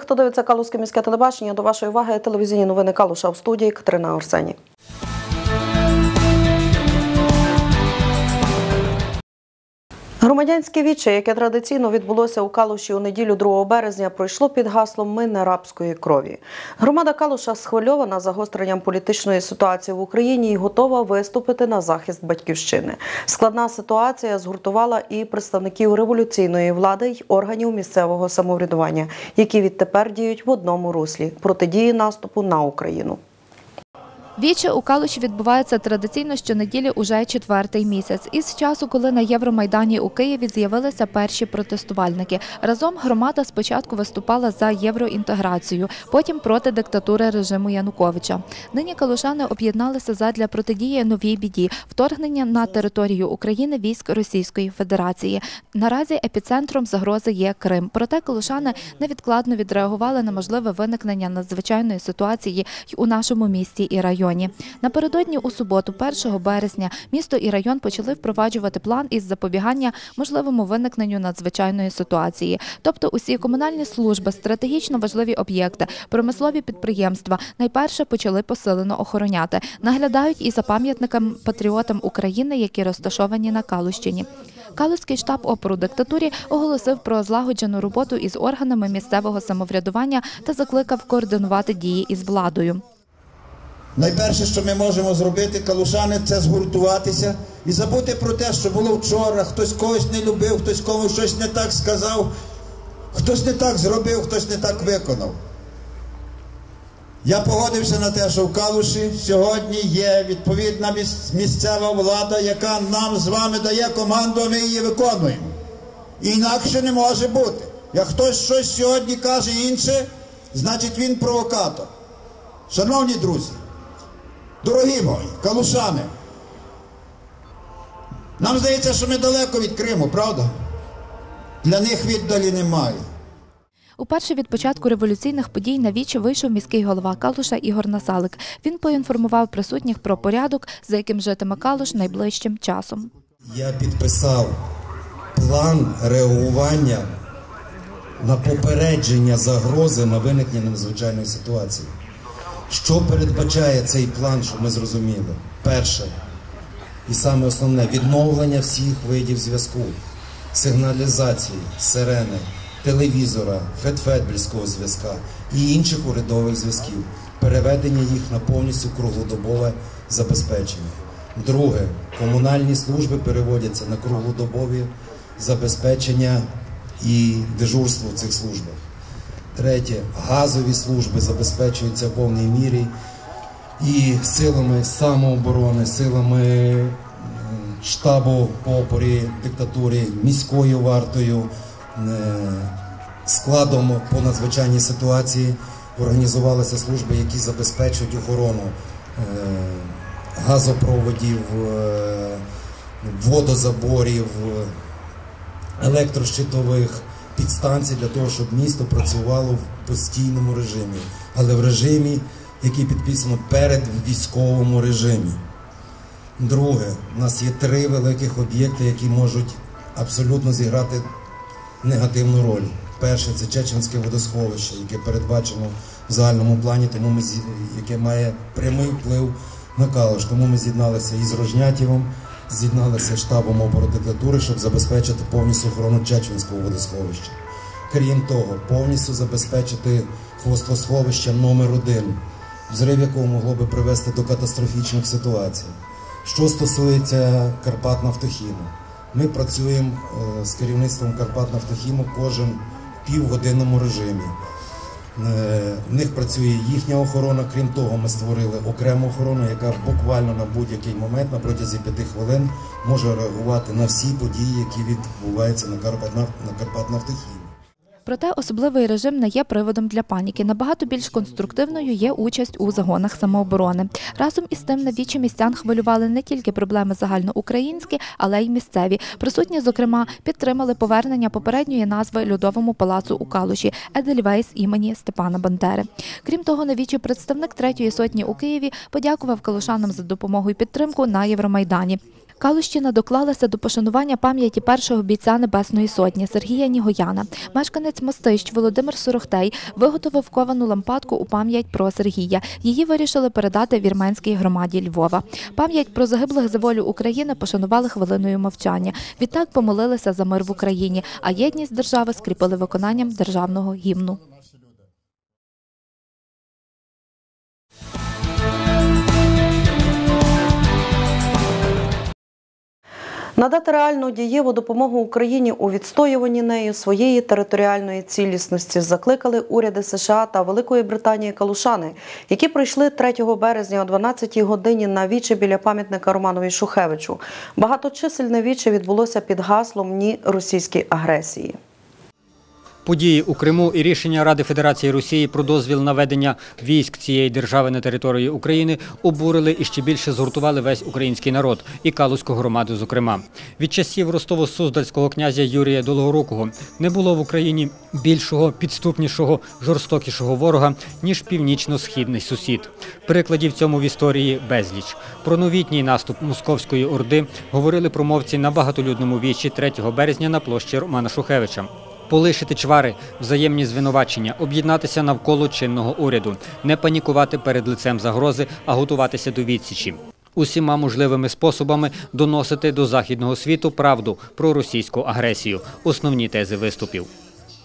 хто дивиться Калузьке міське телебачення. До вашої уваги телевізійні новини Калуша в студії Катерина Орсені. Громадянське віче, яке традиційно відбулося у Калуші у неділю 2 березня, пройшло під гаслом Ми не рабської крові. Громада Калуша схвильована загостренням політичної ситуації в Україні і готова виступити на захист батьківщини. Складна ситуація згуртувала і представників революційної влади й органів місцевого самоврядування, які відтепер діють в одному руслі протидії наступу на Україну. Віче у Калуші відбувається традиційно щонеділі уже четвертий місяць. Із часу, коли на Євромайдані у Києві з'явилися перші протестувальники. Разом громада спочатку виступала за євроінтеграцію, потім проти диктатури режиму Януковича. Нині калушани об'єдналися задля протидії новій біді вторгнення на територію України військ Російської Федерації. Наразі епіцентром загрози є Крим. Проте калушани невідкладно відреагували на можливе виникнення надзвичайної ситуації у нашому місті і районі. Напередодні у суботу, 1 березня, місто і район почали впроваджувати план із запобігання можливому виникненню надзвичайної ситуації. Тобто усі комунальні служби, стратегічно важливі об'єкти, промислові підприємства найперше почали посилено охороняти. Наглядають і за пам'ятникам патріотам України, які розташовані на Калущині. Калузький штаб опору диктатурі оголосив про злагоджену роботу із органами місцевого самоврядування та закликав координувати дії із владою. Найперше, що ми можемо зробити, калушани, це згуртуватися і забути про те, що було вчора. Хтось когось не любив, хтось комусь щось не так сказав, хтось не так зробив, хтось не так виконав. Я погодився на те, що в Калуші сьогодні є відповідна місцева влада, яка нам з вами дає команду, а ми її виконуємо. Інакше не може бути. Як хтось щось сьогодні каже інше, значить він провокатор. Шановні друзі, Дорогі мої, калушани, нам здається, що ми далеко від Криму, правда? Для них віддалі немає. Уперше від початку революційних подій на вічі вийшов міський голова Калуша Ігор Насалик. Він поінформував присутніх про порядок, за яким житиме Калуш найближчим часом. Я підписав план реагування на попередження загрози на виникнення надзвичайної ситуації. Що передбачає цей план, щоб ми зрозуміли? Перше, і саме основне відновлення всіх видів зв'язку, сигналізації, сирени, телевізора, федфедбільського зв'язка і інших урядових зв'язків, переведення їх на повністю круглодобове забезпечення. Друге, комунальні служби переводяться на круглодобові забезпечення і дежурство в цих службах. Третє, газові служби забезпечуються в повній мірі. І силами самооборони, силами штабу по опорі диктатурі, міською вартою, складом по надзвичайній ситуації організувалися служби, які забезпечують охорону газопроводів, водозаборів, електрощитових підстанцій для того, щоб місто працювало в постійному режимі, але в режимі, який підписано перед військовому режимі. Друге, у нас є три великих об'єкти, які можуть абсолютно зіграти негативну роль. Перше це Чеченське водосховище, яке передбачено в загальному плані, тому ми яке має прямий вплив на Калуш. Тому ми з'єдналися із Рожнятівом, з'єдналися штабом опородиктатури, щоб забезпечити повністю охорону Чеченського водосховища. Крім того, повністю забезпечити хвостосховище номер один, взрив якого могло би привести до катастрофічних ситуацій. Що стосується Карпат Нафтохіму, ми працюємо з керівництвом Карпат Нафтохіму кожен в півгодинному режимі. В них працює їхня охорона. Крім того, ми створили окрему охорону, яка буквально на будь-який момент на протязі п'яти хвилин може реагувати на всі події, які відбуваються на Карпатнафтохімі. Проте особливий режим не є приводом для паніки. Набагато більш конструктивною є участь у загонах самооборони. Разом із тим на вічі містян хвилювали не тільки проблеми загальноукраїнські, але й місцеві. Присутні, зокрема, підтримали повернення попередньої назви льодовому палацу у Калуші Едельвейс імені Степана Бандери. Крім того, на вічі представник третьої сотні у Києві подякував калушанам за допомогу і підтримку на Євромайдані. Калущина доклалася до пошанування пам'яті першого бійця Небесної Сотні Сергія Нігояна. Мешканець Мостищ Володимир Сорохтей виготовив ковану лампадку у пам'ять про Сергія. Її вирішили передати вірменській громаді Львова. Пам'ять про загиблих за волю України пошанували хвилиною мовчання. Відтак помолилися за мир в Україні, а єдність держави скріпили виконанням державного гімну. Надати реальну дієву допомогу Україні у відстоюванні нею своєї територіальної цілісності закликали уряди США та Великої Британії Калушани, які прийшли 3 березня о 12 годині на віче біля пам'ятника Романові Шухевичу. Багаточисельне віче відбулося під гаслом Ні російській агресії. Події у Криму і рішення Ради Федерації Росії про дозвіл на ведення військ цієї держави на території України обурили і ще більше згуртували весь український народ і Калузьку громаду, зокрема. Від часів Ростово-Суздальського князя Юрія Долгорукого не було в Україні більшого, підступнішого, жорстокішого ворога, ніж північно-східний сусід. Прикладів цьому в історії безліч. Про новітній наступ Московської Орди говорили промовці на багатолюдному вічі 3 березня на площі Романа Шухевича. Полишити чвари, взаємні звинувачення, об'єднатися навколо чинного уряду, не панікувати перед лицем загрози, а готуватися до відсічі. Усіма можливими способами доносити до західного світу правду про російську агресію. Основні тези виступів.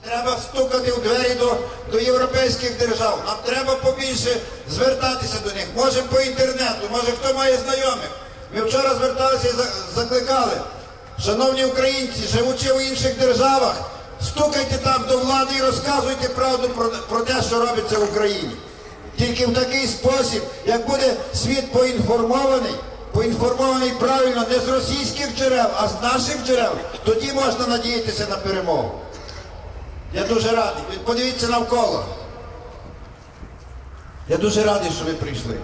Треба стукати в двері до, до європейських держав. Нам треба побільше звертатися до них. Може по інтернету, може хто має знайомих. Ми вчора зверталися і закликали. Шановні українці, живучи в інших державах, стукайте там до влади і розказуйте правду про, про те, що робиться в Україні. Тільки в такий спосіб, як буде світ поінформований, поінформований правильно не з російських джерел, а з наших джерел, тоді можна надіятися на перемогу. Я дуже радий. Подивіться навколо. Я дуже радий, що ви прийшли.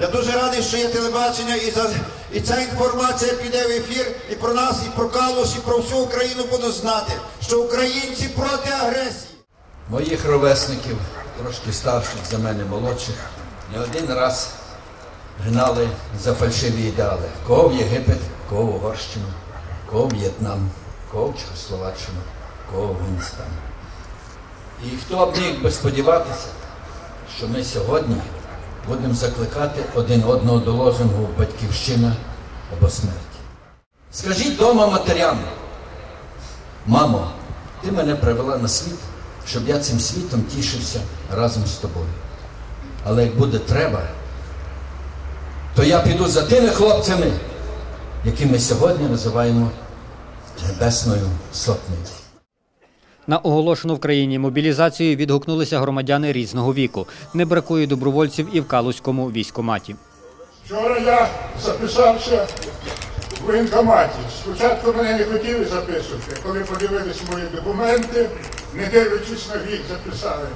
Я дуже радий, що є телебачення, і, за, і ця інформація піде в ефір і про нас, і про Калуш, і про всю Україну будуть знати, що українці проти агресії. моїх ровесників, трошки старших за мене молодших, не один раз гнали за фальшиві ідеали. Кого в Єгипет, кого в Угорщину, кого в В'єтнам, кого в Чехословаччину, кого в Афганістан. І хто б міг би сподіватися, що ми сьогодні будемо закликати один одного до лозунгу батьківщина або смерть. Скажіть дома матерям, мамо, ти мене привела на світ, щоб я цим світом тішився разом з тобою. Але як буде треба, то я піду за тими хлопцями, які ми сьогодні називаємо Небесною Сотнею. На оголошену в країні мобілізацію відгукнулися громадяни різного віку. Не бракує добровольців і в Калузькому військкоматі. Вчора я записався в воєнкоматі. Спочатку мене не хотіли записувати. Коли подивились мої документи, не дивлячись на вік, записали.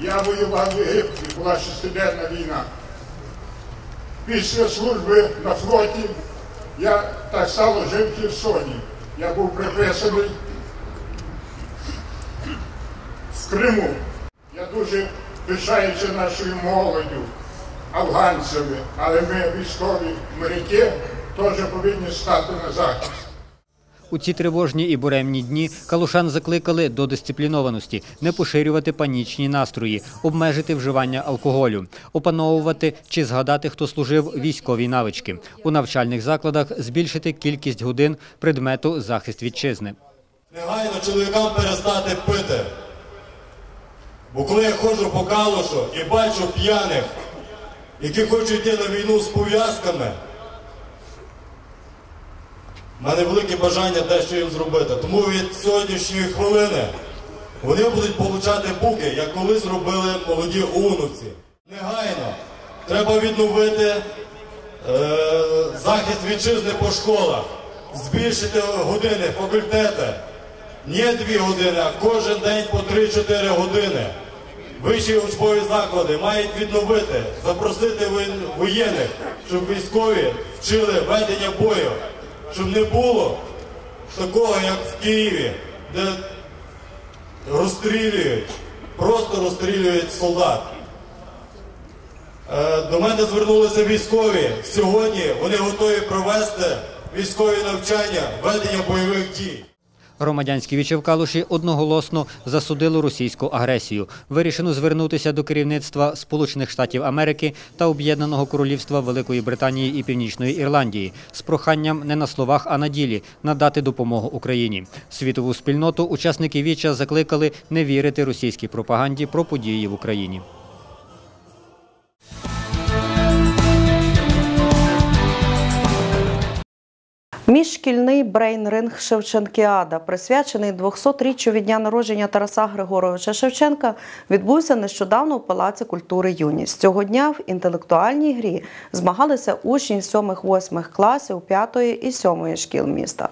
Я воював в Єгипті, була шестиденна війна. Після служби на флоті я так само жив в Херсоні. Я був приписаний в Криму. Я дуже пишаюся нашою молоддю, афганцями, але ми військові моряки теж повинні стати на захист. У ці тривожні і буремні дні калушан закликали до дисциплінованості, не поширювати панічні настрої, обмежити вживання алкоголю, опановувати чи згадати, хто служив військові навички. У навчальних закладах збільшити кількість годин предмету захист вітчизни. Негайно чоловікам перестати пити. Бо коли я ходжу по калушу і бачу п'яних, які хочуть йти на війну з пов'язками, в мене велике бажання дещо їм зробити. Тому від сьогоднішньої хвилини вони будуть получати буки, як колись робили молоді ОУНовці. Негайно треба відновити е, захист вітчизни по школах, збільшити години, факультети. Не дві години, а кожен день по 3-4 години. Вищі учбові заклади мають відновити, запросити воєнних, щоб військові вчили ведення бою, щоб не було такого, як в Києві, де розстрілюють, просто розстрілюють солдат. Е, До мене звернулися військові. Сьогодні вони готові провести військові навчання, ведення бойових дій. Громадянські віче в Калуші одноголосно засудили російську агресію. Вирішено звернутися до керівництва Сполучених Штатів Америки та Об'єднаного Королівства Великої Британії і Північної Ірландії з проханням не на словах, а на ділі надати допомогу Україні. Світову спільноту учасники віча закликали не вірити російській пропаганді про події в Україні. Міжшкільний брейн-ринг Шевченкіада, присвячений 200-річчю від дня народження Тараса Григоровича Шевченка, відбувся нещодавно в Палаці культури Юність. Цього дня в інтелектуальній грі змагалися учні 7-8 класів 5 і 7 шкіл міста.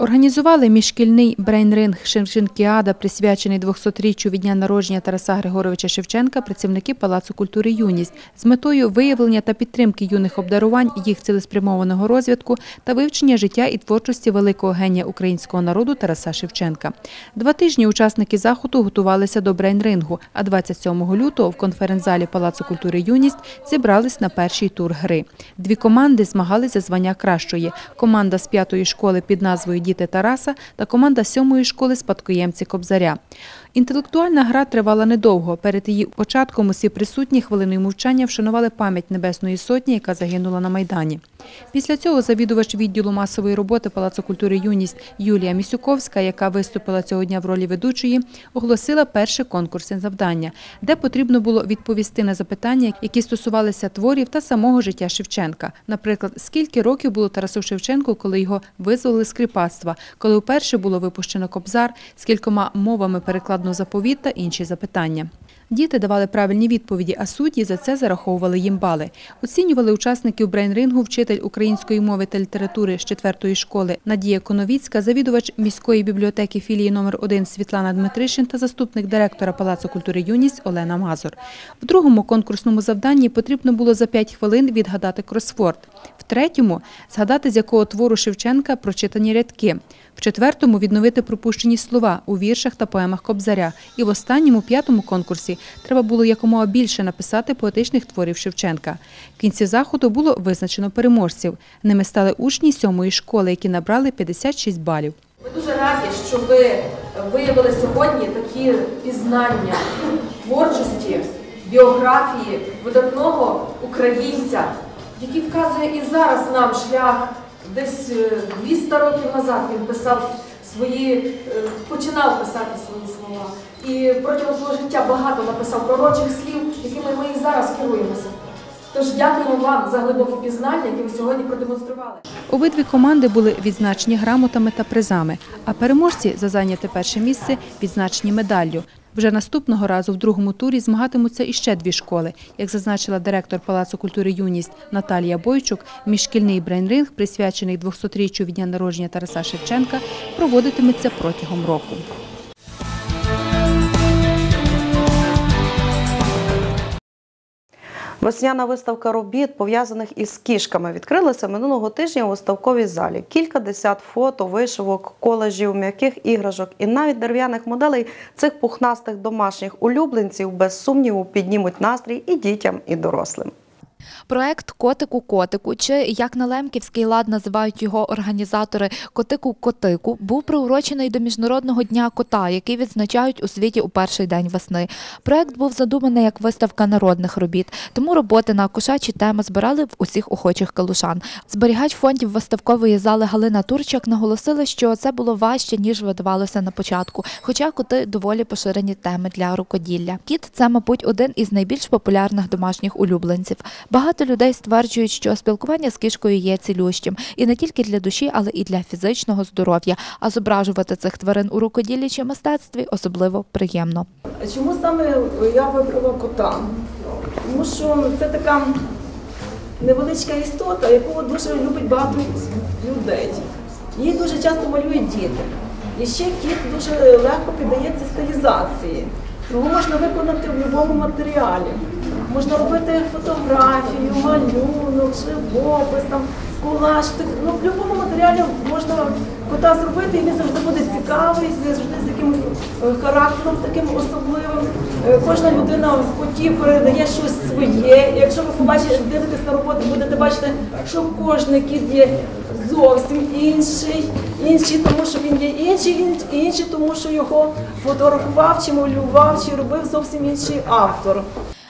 Організували міжшкільний брейн-ринг Шевченкіада, присвячений 200-річчю від дня народження Тараса Григоровича Шевченка, працівники Палацу культури Юність з метою виявлення та підтримки юних обдарувань, їх цілеспрямованого розвитку та вивчення життя і творчості великого генія українського народу Тараса Шевченка. Два тижні учасники заходу готувалися до брейн-рингу, а 27 лютого в конференц-залі Палацу культури Юність зібрались на перший тур гри. Дві команди змагалися звання кращої. Команда з п'ятої школи під назвою Діти Тараса та команда сьомої школи Спадкоємці Кобзаря. Інтелектуальна гра тривала недовго. Перед її початком усі присутні хвилиною мовчання вшанували пам'ять Небесної Сотні, яка загинула на Майдані. Після цього завідувач відділу масової роботи Палацу культури Юність Юлія Місюковська, яка виступила цього дня в ролі ведучої, оголосила перше конкурсне завдання, де потрібно було відповісти на запитання, які стосувалися творів та самого життя Шевченка. Наприклад, скільки років було Тарасу Шевченку, коли його визволили з кріпацтва, коли вперше було випущено кобзар, скількома мовами перекладно заповіт та інші запитання. Діти давали правильні відповіді, а судді за це зараховували їм бали. Оцінювали учасників брейн-рингу вчитель української мови та літератури з 4-ї школи Надія Коновіцька, завідувач міської бібліотеки філії номер 1 Світлана Дмитришин та заступник директора Палацу культури Юність Олена Мазур. В другому конкурсному завданні потрібно було за 5 хвилин відгадати кросворд. В третьому згадати, з якого твору Шевченка прочитані рядки. В четвертому відновити пропущені слова у віршах та поемах Кобзаря. І в останньому п'ятому конкурсі треба було якомога більше написати поетичних творів Шевченка. В кінці заходу було визначено переможців. Ними стали учні сьомої школи, які набрали 56 балів. Ми дуже раді, що ви виявили сьогодні такі пізнання творчості, біографії видатного українця, який вказує і зараз нам шлях. Десь е, 200 років назад він писав свої, е, починав писати свої слова. І протягом свого життя багато написав пророчих слів, якими ми і зараз керуємося. Тож дякуємо вам за глибоке пізнання, яке ви сьогодні продемонстрували. Обидві команди були відзначені грамотами та призами, а переможці за зайняте перше місце відзначені медаллю. Вже наступного разу в другому турі змагатимуться іще дві школи. Як зазначила директор Палацу культури Юність Наталія Бойчук, міжшкільний брейн-ринг, присвячений 200-річчю від дня народження Тараса Шевченка, проводитиметься протягом року. Весняна виставка робіт, пов'язаних із кішками, відкрилася минулого тижня у виставковій залі. Кілька десят фото, вишивок, колежів, м'яких іграшок і навіть дерев'яних моделей цих пухнастих домашніх улюбленців без сумніву піднімуть настрій і дітям, і дорослим. Проект Котику Котику, чи як на Лемківський лад називають його організатори Котику Котику, був приурочений до Міжнародного дня кота, який відзначають у світі у перший день весни. Проект був задуманий як виставка народних робіт, тому роботи на кошачі теми збирали в усіх охочих калушан. Зберігач фондів виставкової зали Галина Турчак наголосила, що це було важче ніж видавалося на початку. Хоча коти доволі поширені теми для рукоділля. Кіт це, мабуть, один із найбільш популярних домашніх улюбленців. Багато людей стверджують, що спілкування з кішкою є цілющим і не тільки для душі, але і для фізичного здоров'я. А зображувати цих тварин у рукоділлі мистецтві особливо приємно. Чому саме я вибрала кота? Тому що це така невеличка істота, яку дуже любить багато людей. Її дуже часто малюють діти. І ще кіт дуже легко піддається стилізації. Його можна виконати в будь-якому матеріалі. Можна робити фотографію, малюнок, живопис, там, колаж. Ну, в будь-якому матеріалі можна кота зробити, і він завжди буде цікавий, завжди з якимось е, характером таким особливим. Е, Кожна людина в коті передає щось своє. Якщо ви побачите, дивитесь на роботу, будете бачити, що кожен кіт є зовсім інший. Інший, тому що він є інший, ін- інший, тому що його фотографував чи малював, чи робив зовсім інший автор.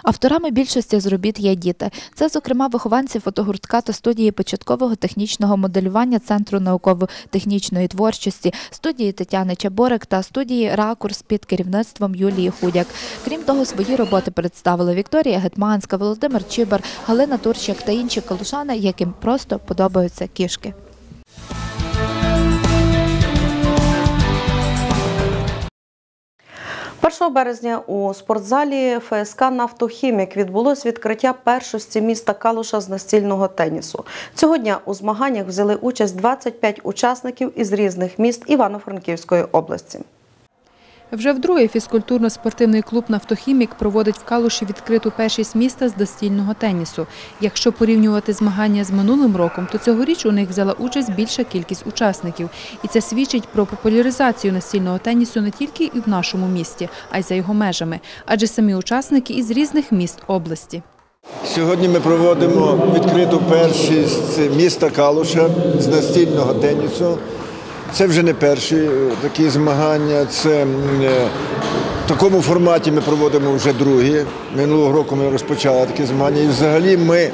Авторами більшості з робіт є діти. Це, зокрема, вихованці фотогуртка та студії початкового технічного моделювання Центру науково-технічної творчості, студії Тетяни Чаборик та студії Ракурс під керівництвом Юлії Худяк. Крім того, свої роботи представили Вікторія Гетманська, Володимир Чибар, Галина Турчак та інші калушани, яким просто подобаються кішки. – 1 березня у спортзалі ФСК «Нафтохімік» відбулось відкриття першості міста Калуша з настільного тенісу. Цього дня у змаганнях взяли участь 25 учасників із різних міст Івано-Франківської області. Вже вдруге фізкультурно-спортивний клуб «Нафтохімік» проводить в Калуші відкриту першість міста з достільного тенісу. Якщо порівнювати змагання з минулим роком, то цьогоріч у них взяла участь більша кількість учасників. І це свідчить про популяризацію настільного тенісу не тільки і в нашому місті, а й за його межами. Адже самі учасники із різних міст області. Сьогодні ми проводимо відкриту першість міста Калуша з настільного тенісу. Це вже не перші е, такі змагання. Це е, в такому форматі ми проводимо вже другі. Минулого року ми розпочали такі змагання. І взагалі ми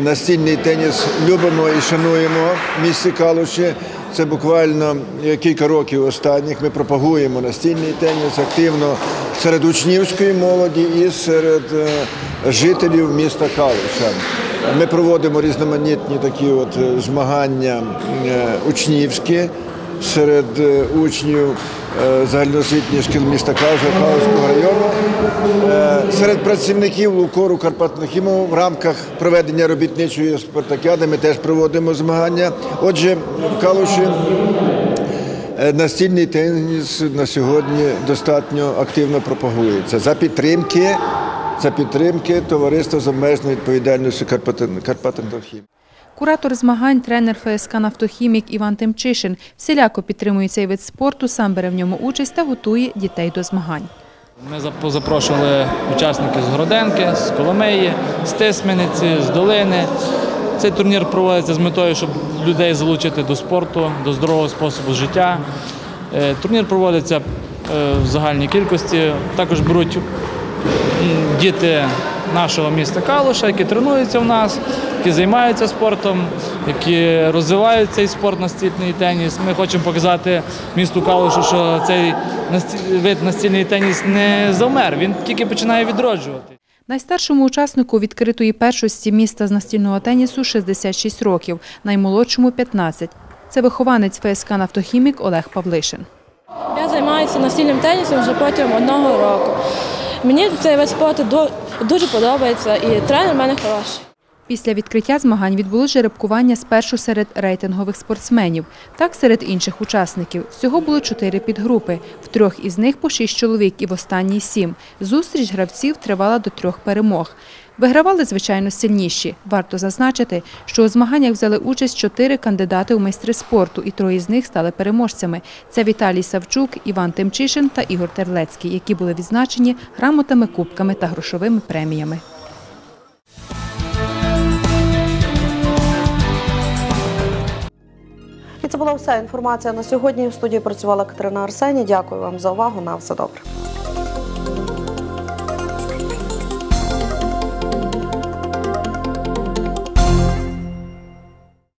настільний теніс любимо і шануємо в місті Калуші. Це буквально е, кілька років останніх. Ми пропагуємо настільний теніс активно серед учнівської молоді і серед жителів міста Калуша. Ми проводимо різноманітні такі от змагання учнівські серед е, учнів е, загальноосвітніх шкіл міста Калуша, Калуського району. Е, Серед працівників Лукору Карпатнохіму в рамках проведення робітничої спартакіади ми теж проводимо змагання. Отже, в Калуші настільний теніс на сьогодні достатньо активно пропагується за підтримки. За підтримки товариства з обмеженою відповідальністю Карпатенхім. Куратор змагань, тренер ФСК «Нафтохімік» Іван Тимчишин всіляко підтримує цей вид спорту, сам бере в ньому участь та готує дітей до змагань. Ми запрошували учасників з Городенки, з Коломиї, з Тисмениці, з Долини. Цей турнір проводиться з метою, щоб людей залучити до спорту, до здорового способу життя. Е, Турнір проводиться е, в загальній кількості. Також беруть діти нашого міста Калуша, які тренуються в нас, які займаються спортом, які розвивають цей спорт настільний теніс. Ми хочемо показати місту Калушу, що цей вид настільний теніс не завмер, він тільки починає відроджувати. Найстаршому учаснику відкритої першості міста з настільного тенісу 66 років, наймолодшому 15. Це вихованець ФСК «Нафтохімік» Олег Павлишин. Я займаюся настільним тенісом вже протягом одного року. Мені цей вид спорту ду- дуже подобається і тренер в мене хороший. Після відкриття змагань відбулось жеребкування спершу серед рейтингових спортсменів, так серед інших учасників. Всього було чотири підгрупи. В трьох із них по шість чоловік і в останній сім. Зустріч гравців тривала до трьох перемог. Вигравали, звичайно, сильніші. Варто зазначити, що у змаганнях взяли участь чотири кандидати у майстри спорту, і троє з них стали переможцями. Це Віталій Савчук, Іван Тимчишин та Ігор Терлецький, які були відзначені грамотами, кубками та грошовими преміями. І це була вся інформація на сьогодні. В студії працювала Катерина Арсені. Дякую вам за увагу. На все добре.